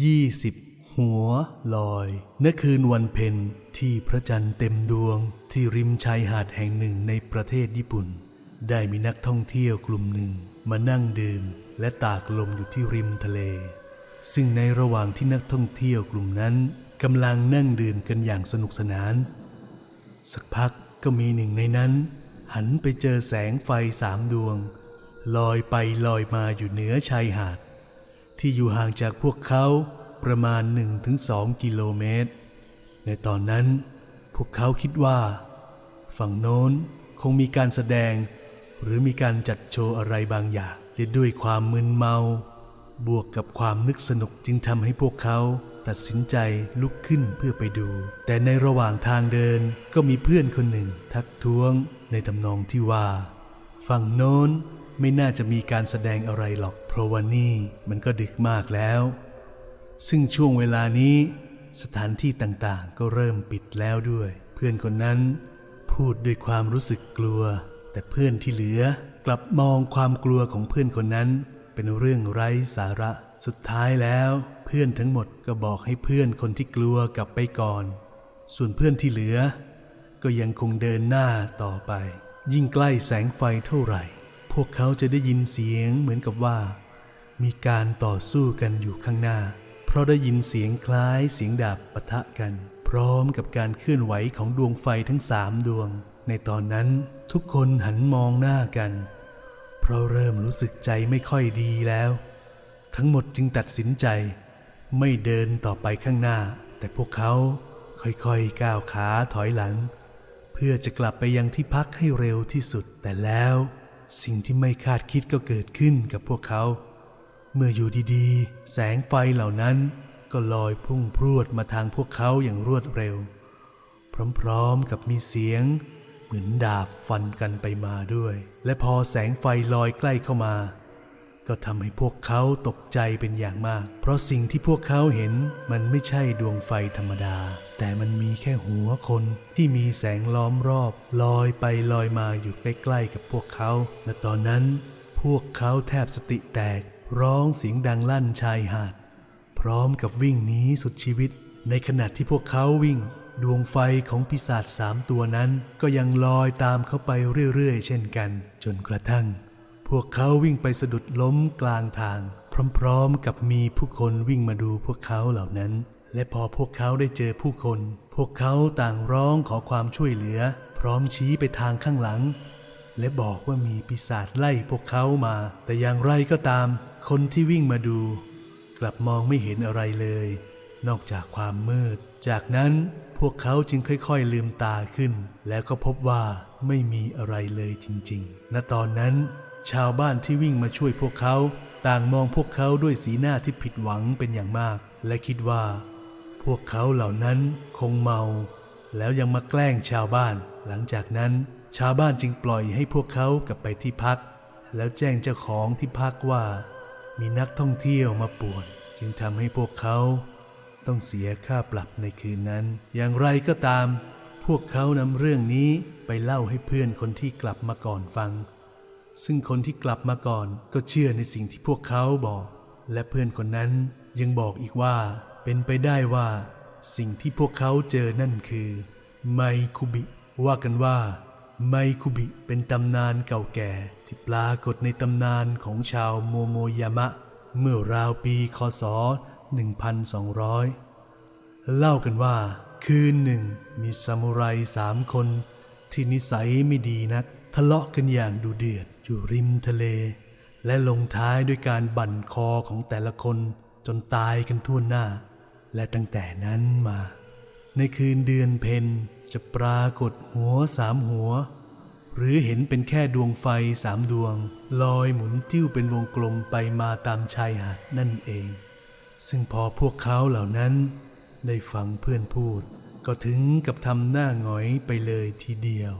ยี่สิบหัวลอยณคืนวันเพ็ญที่พระจันทร์เต็มดวงที่ริมชายหาดแห่งหนึ่งในประเทศญี่ปุ่น ได้มีนักท่องเที่ยวกลุ่มหนึ่งมานั่งดื่มและตากลมอยู่ที่ริมทะเล ซึ่งในระหว่างที่นักท่องเที่ยวกลุ่มนั้นกำลังนั่งดื่มกันอย่างสนุกสนาน สักพักก็มีหนึ่งในนั้น หันไปเจอแสงไฟสามดวง ลอยไปลอยมาอยู่เหนือชายหาด ที่อยู่ห่างจากพวกเขาประมาณ 1-2 กิโลเมตร ในตอนนั้น พวกเขาคิดว่า ฝั่งโน้นคงมีการแสดง หรือมีการจัดโชว์อะไรบางอย่างและด้วยความมึนเมา บวกกับความนึกสนุกจึงทำให้พวกเขาตัดสินใจลุกขึ้นเพื่อไปดู แต่ในระหว่างทางเดินก็มีเพื่อนคนหนึ่งทักท้วงในทำนองที่ว่า ฝั่งโน้น ไม่น่าจะมีการแสดงอะไรหรอก เพราะว่านี่มันก็ดึกมากแล้ว ซึ่งช่วงเวลานี้ สถานที่ต่างๆ ก็เริ่มปิดแล้วด้วย เพื่อนคนนั้น พูดด้วยความรู้สึกกลัว แต่เพื่อนที่เหลือกลับมองความกลัวของเพื่อนคนนั้น เป็นเรื่องไร้สาระ สุดท้ายแล้ว เพื่อนทั้งหมดก็บอกให้เพื่อนคนที่กลัวกลับไปก่อน ส่วนเพื่อนที่เหลือ ก็ยังคงเดินหน้าต่อไป ยิ่งใกล้แสงไฟเท่าไหร่ พวกเขาจะได้ยินเสียงเหมือนกับว่า มีการต่อสู้กันอยู่ข้างหน้า เพราะได้ยินเสียงคล้ายเสียงดาบปะทะกัน พร้อมกับการเคลื่อนไหวของดวงไฟทั้งสามดวง ในตอนนั้นทุกคนหันมองหน้ากัน เพราะเริ่มรู้สึกใจไม่ค่อยดีแล้ว ทั้งหมดจึงตัดสินใจ ไม่เดินต่อไปข้างหน้า แต่พวกเขาค่อยๆก้าวขาถอยหลัง เพื่อจะกลับไปยังที่พักให้เร็วที่สุดแต่แล้ว สิ่งที่ไม่คาดคิดก็เกิดขึ้นกับพวกเขา เมื่ออยู่ดีๆ แสงไฟเหล่านั้นก็ลอยพุ่งพรวดมาทางพวกเขาอย่างรวดเร็ว พร้อมๆกับมีเสียง เหมือนดาบฟันกันไปมาด้วย และพอแสงไฟลอยใกล้เข้ามา ก็ทำให้พวกเขาตกใจเป็นอย่างมาก เพราะสิ่งที่พวกเขาเห็นมันไม่ใช่ดวงไฟธรรมดา แต่มันมีแค่หัวคนที่มีแสงล้อมรอบ ลอยไปลอยมาอยู่ใกล้ๆกับพวกเขา และตอนนั้นพวกเขาแทบสติแตก ร้องเสียงดังลั่นชายหาด พร้อมกับวิ่งหนีสุดชีวิต ในขณะที่พวกเขาวิ่ง ดวงไฟของปีศาจสามตัวนั้น ก็ยังลอยตามเขาไปเรื่อยๆ เช่นกัน จนกระทั่ง วกเขาวิ่งไปสะดุดล้มกลางทาง พร้อมๆกับมีผู้คนวิ่งมาดูพวกเขาเหล่านั้น และพอพวกเขาได้เจอผู้คน พวกเขาต่างร้องขอความช่วยเหลือ พร้อมชี้ไปทางข้างหลัง และบอกว่ามีปีศาจไล่พวกเขามา แต่อย่างไรก็ตาม คนที่วิ่งมาดู กลับมองไม่เห็นอะไรเลย นอกจากความมืด จากนั้นพวกเขาจึงค่อยๆลืมตาขึ้น แล้วก็พบว่าไม่มีอะไรเลยจริงๆณตอนนั้น ชาวบ้านที่วิ่งมาช่วยพวกเขา ต่างมองพวกเขาด้วยสีหน้าที่ผิดหวังเป็นอย่างมาก และคิดว่า พวกเขาเหล่านั้นคงเมา แล้วยังมาแกล้งชาวบ้าน หลังจากนั้น ชาวบ้านจึงปล่อยให้พวกเขากลับไปที่พัก แล้วแจ้งเจ้าของที่พักว่า มีนักท่องเที่ยวมาป่วน จึงทำให้พวกเขาต้องเสียค่าปรับในคืนนั้น อย่างไรก็ตาม พวกเขานำเรื่องนี้ไปเล่าให้เพื่อนคนที่กลับมาก่อนฟัง ซึ่งคนที่กลับมาก่อนก็เชื่อในสิ่งที่พวกเขาบอก และเพื่อนคนนั้นยังบอกอีกว่า เป็นไปได้ว่า สิ่งที่พวกเขาเจอนั่นคือ ไมคุบิ ว่ากันว่า ไมคุบิเป็นตำนานเก่าแก่ที่ปรากฏในตำนานของชาวโมโมยามะ เมื่อราวปีคศ 1200 เล่ากันว่า คืนหนึ่ง มีซามูไรสามคน ที่นิสัยไม่ดีนัก ทะเลาะกันอย่างดูเดือด อยู่ริมทะเล และลงท้ายด้วยการบั่นคอของแต่ละคนจนตายกันทั่วหน้า และตั้งแต่นั้นมา ในคืนเดือนเพ็ญจะปรากฏหัวสามหัว หรือเห็นเป็นแค่ดวงไฟสามดวง ลอยหมุนติ้วเป็นวงกลมไปมาตามชายหาดนั่นเอง ซึ่งพอพวกเขาเหล่านั้น ได้ฟังเพื่อนพูด ก็ถึงกับทำหน้าหงอยไปเลยทีเดียว